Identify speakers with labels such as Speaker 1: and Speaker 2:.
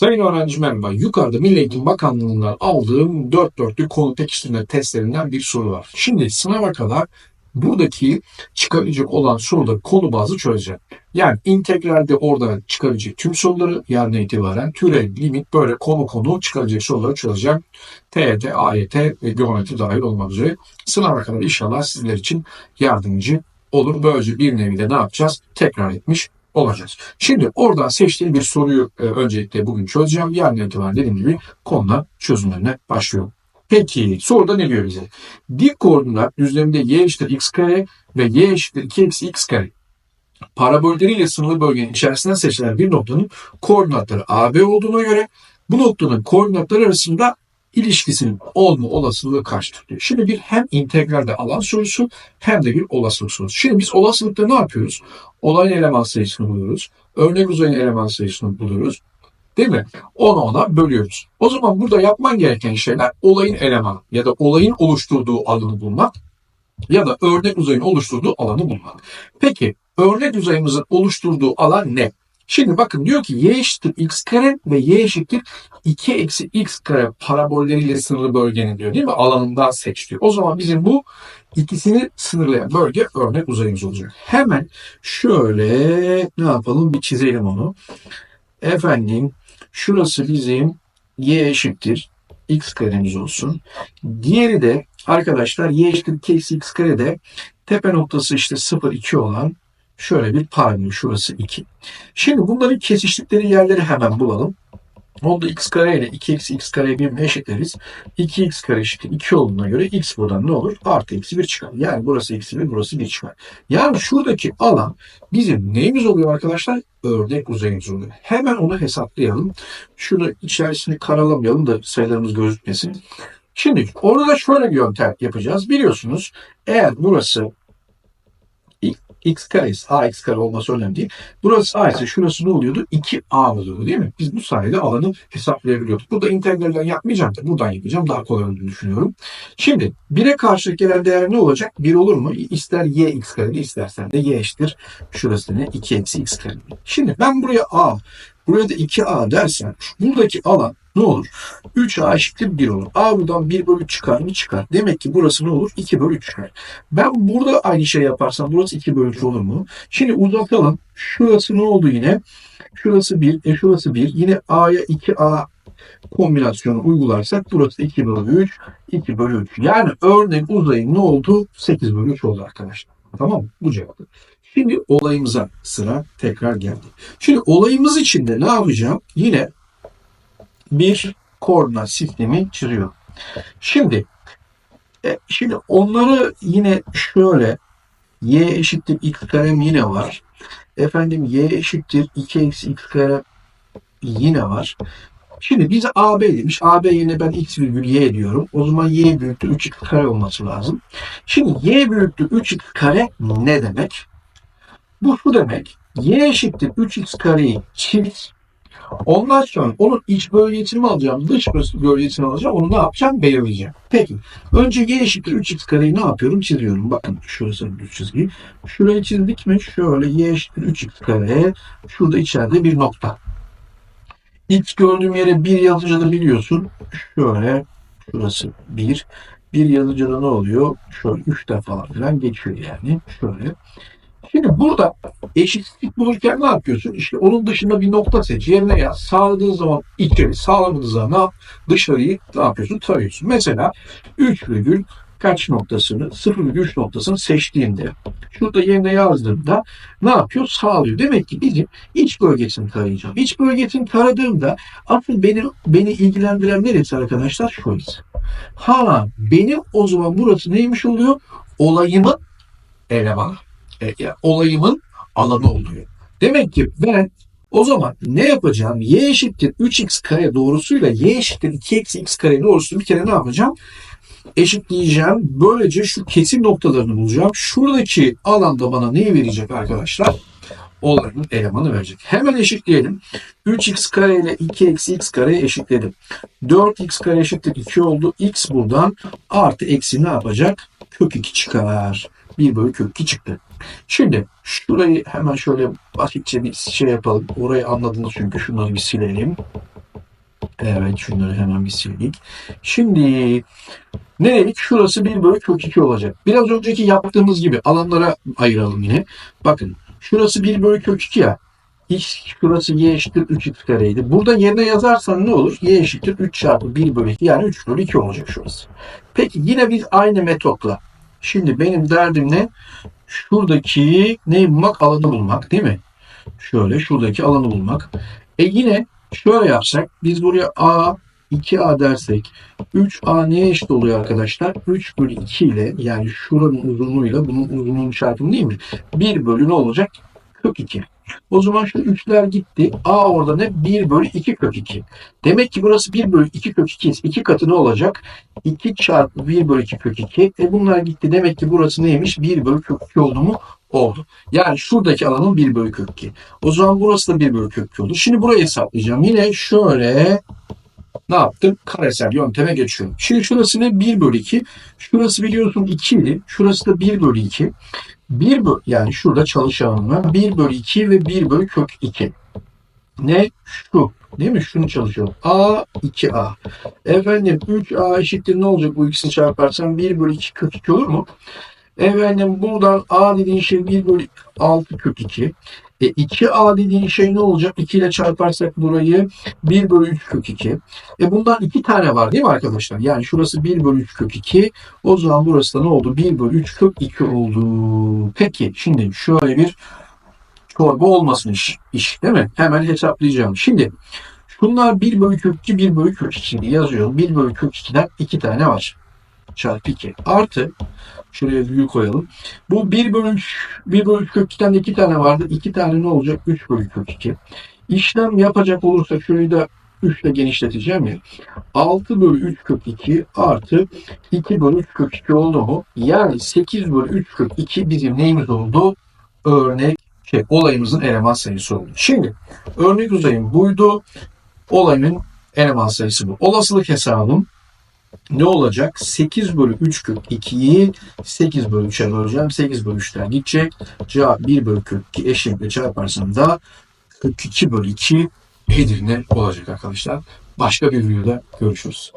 Speaker 1: Sayın öğrenci merhaba. Yukarıda Milli Eğitim Bakanlığı'ndan aldığım 4 dörtlük konu pekiştirme testlerinden bir soru var. Şimdi sınava kadar buradaki çıkaracak olan soruları konu bazlı çözeceğim. Yani integralde oradan çıkaracak tüm soruları yarına itibaren türev, limit böyle konu konu çıkaracak soruları çözeceğim. TYT, AYT ve geometri dahil olmak üzere sınava kadar inşallah sizler için yardımcı olur. Böylece bir nevi de ne yapacağız? Tekrar etmiş olacağız. Şimdi oradan seçtiğim bir soruyu e, öncelikle bugün çözeceğim. Yarın itibaren dediğim gibi konuda çözümlerine başlıyorum. Peki soruda ne diyor bize? Dik koordinat düzleminde y eşittir x kare ve y eşittir 2 eksi x kare. Parabolleriyle sınırlı bölgenin içerisinden seçilen bir noktanın koordinatları AB olduğuna göre bu noktanın koordinatları arasında ilişkisinin olma olasılığı kaçtır diyor. Şimdi bir hem integralde alan sorusu hem de bir olasılık sorusu. Şimdi biz olasılıkta ne yapıyoruz? Olayın eleman sayısını buluyoruz. Örnek uzayın eleman sayısını buluyoruz. Değil mi? Onu ona bölüyoruz. O zaman burada yapman gereken şeyler olayın elemanı ya da olayın oluşturduğu alanı bulmak ya da örnek uzayın oluşturduğu alanı bulmak. Peki örnek uzayımızın oluşturduğu alan ne? Şimdi bakın diyor ki y eşittir x kare ve y eşittir 2 eksi x kare parabolleriyle sınırlı bölgenin diyor değil mi? Alanından seç diyor. O zaman bizim bu ikisini sınırlayan bölge örnek uzayımız olacak. Hemen şöyle ne yapalım bir çizelim onu. Efendim şurası bizim y eşittir x karemiz olsun. Diğeri de arkadaşlar y eşittir 2 eksi x kare de tepe noktası işte 0 2 olan şöyle bir paralel şurası 2. Şimdi bunların kesiştikleri yerleri hemen bulalım. Onda x kare ile 2 eksi x kareyi birbirine eşitleriz. 2x kare eşittir 2 olduğuna göre x buradan ne olur? Artı eksi 1 çıkar. Yani burası eksi 1, burası 1 çıkar. Yani şuradaki alan bizim neyimiz oluyor arkadaşlar? Ördek uzayımız oluyor. Hemen onu hesaplayalım. Şunu içerisini karalamayalım da sayılarımız gözükmesin. Şimdi orada da şöyle bir yöntem yapacağız. Biliyorsunuz eğer burası x kare ise a x kare olması önemli değil. Burası a ise şurası ne oluyordu? 2a oluyordu değil mi? Biz bu sayede alanı hesaplayabiliyorduk. Burada integralden yapmayacağım da buradan yapacağım. Daha kolay olduğunu düşünüyorum. Şimdi 1'e karşılık gelen değer ne olacak? 1 olur mu? İster y x kare istersen de y eşittir. Şurası ne? 2 eksi x kare. Şimdi ben buraya a Buraya da 2A dersen buradaki alan ne olur? 3A eşittir 1 olur. A buradan 1 bölü 3 çıkar mı? Çıkar. Demek ki burası ne olur? 2 bölü 3 çıkar. Ben burada aynı şey yaparsam burası 2 bölü 3 olur mu? Şimdi uzatalım. Şurası ne oldu yine? Şurası 1, e şurası 1. Yine A'ya 2A kombinasyonu uygularsak burası 2 bölü 3, 2 bölü 3. Yani örneğin uzayın ne oldu? 8 bölü 3 oldu arkadaşlar. Tamam mı? Bu cevabı. Şimdi olayımıza sıra tekrar geldi. Şimdi olayımız içinde ne yapacağım? Yine bir koordinat sistemi çiziyorum. Şimdi e, şimdi onları yine şöyle y eşittir x karem yine var. Efendim y eşittir 2 eksi x kare yine var. Şimdi bize AB demiş. AB yerine ben x virgül y diyorum. O zaman y büyüktür 3x kare olması lazım. Şimdi y büyüktür 3x kare ne demek? Bu şu demek. Y eşittir 3x kareyi çift. Ondan sonra onun iç bölgesini alacağım, dış bölgesini alacağım. Onu ne yapacağım? Belirleyeceğim. Peki. Önce y eşittir 3x kareyi ne yapıyorum? Çiziyorum. Bakın şurası düz çizgi. Şurayı çizdik mi? Şöyle y eşittir 3x kare. Şurada içeride bir nokta. X gördüğüm yere 1 yazınca da biliyorsun. Şöyle şurası 1. 1 yazınca da ne oluyor? Şöyle 3 defa falan geçiyor yani. Şöyle. Şimdi burada eşitlik bulurken ne yapıyorsun? İşte onun dışında bir nokta seç. Yerine yaz. Sağladığın zaman içeri, sağlamadığın zaman ne? Dışarıyı ne yapıyorsun? Tarıyorsun. Mesela 3 virgül kaç noktasını, 0,3 noktasını seçtiğinde, şurada yerine yazdığımda ne yapıyor? Sağlıyor. Demek ki bizim iç bölgesini tarayacağım. İç bölgesini taradığımda asıl beni, beni ilgilendiren neresi arkadaşlar? Şurası. Ha benim o zaman burası neymiş oluyor? Olayımın elemanı. E, olayımın alanı oluyor. Demek ki ben o zaman ne yapacağım? Y eşittir 3x kare doğrusuyla y eşittir 2x x kare doğrusunu bir kere ne yapacağım? Eşitleyeceğim. Böylece şu kesim noktalarını bulacağım. Şuradaki alanda bana neyi verecek arkadaşlar? Olayın elemanı verecek. Hemen eşitleyelim. 3x kare ile 2 eksi x kare eşitledim. 4x kare eşittir 2 oldu. x buradan artı eksi ne yapacak? Kök 2 çıkar. 1 bölü kök 2 çıktı. Şimdi şurayı hemen şöyle basitçe bir şey yapalım. Orayı anladınız çünkü şunları bir silelim. Evet şunları hemen bir sildik. Şimdi ne dedik? Şurası 1 bölü kök 2 olacak. Biraz önceki yaptığımız gibi alanlara ayıralım yine. Bakın şurası 1 bölü kök 2 ya. X şurası y eşittir 3x kareydi. Burada yerine yazarsan ne olur? y eşittir 3 çarpı 1 bölü 2 yani 3 bölü 2 olacak şurası. Peki yine biz aynı metotla. Şimdi benim derdim ne? Şuradaki neyi bulmak? Alanı bulmak değil mi? Şöyle şuradaki alanı bulmak. E yine şöyle yapsak biz buraya a 2a dersek 3a neye eşit oluyor arkadaşlar? 3 bölü 2 ile yani şuranın uzunluğuyla bunun uzunluğunun çarpımı değil mi? 1 bölü ne olacak? Kök 2. O zaman şu 3'ler gitti. A orada ne? 1 bölü 2 kök 2. Demek ki burası 1 bölü 2 kök 2. 2 katı ne olacak? 2 çarpı 1 bölü 2 kök 2. E bunlar gitti. Demek ki burası neymiş? 1 bölü kök 2 oldu mu? Oldu. Yani şuradaki alanın 1 bölü kök 2. O zaman burası da 1 bölü kök 2 oldu. Şimdi burayı hesaplayacağım. Yine şöyle ne yaptım? Karesel yönteme geçiyorum. Şimdi şurası ne? 1 bölü 2. Şurası biliyorsun 2 idi. Şurası da 1 bölü 2. 1 bölü yani şurada çalışanım var. 1 bölü 2 ve 1 bölü kök 2. Ne? Şu. Değil mi? Şunu çalışıyorum. A 2A. Efendim 3A eşittir ne olacak bu ikisini çarparsam 1 bölü 2 kök 2 olur mu? Efendim buradan A dediğin şey 1 bölü 6 kök 2. E 2A dediğin şey ne olacak? 2 ile çarparsak burayı 1 bölü 3 kök 2. E bundan 2 tane var değil mi arkadaşlar? Yani şurası 1 bölü 3 kök 2. O zaman burası da ne oldu? 1 bölü 3 kök 2 oldu. Peki şimdi şöyle bir çorba olmasın iş, iş değil mi? Hemen hesaplayacağım. Şimdi şunlar 1 bölü kök 2, 1 bölü kök 2 diye yazıyorum. 1 bölü kök 2'den 2 tane var. Çarpı 2. Artı şuraya virgül koyalım. Bu 1 bölü 3, 1 bölü 3 kök 2'den 2 tane vardı. 2 tane ne olacak? 3 bölü kök 2. İşlem yapacak olursak şurayı da 3 ile genişleteceğim ya. 6 bölü 3 kök 2 artı 2 bölü 3 kök 2 oldu mu? Yani 8 bölü 3 kök 2 bizim neyimiz oldu? Örnek şey, olayımızın eleman sayısı oldu. Şimdi örnek uzayım buydu. Olayın eleman sayısı bu. Olasılık hesabım ne olacak? 8 bölü 3 kök 2'yi 8 bölü 3'e böleceğim. 8 bölü 3'ten gidecek. Cevap 1 bölü kök 2 eşlikle çarparsam da kök 2 bölü 2 Edirne olacak arkadaşlar. Başka bir videoda görüşürüz.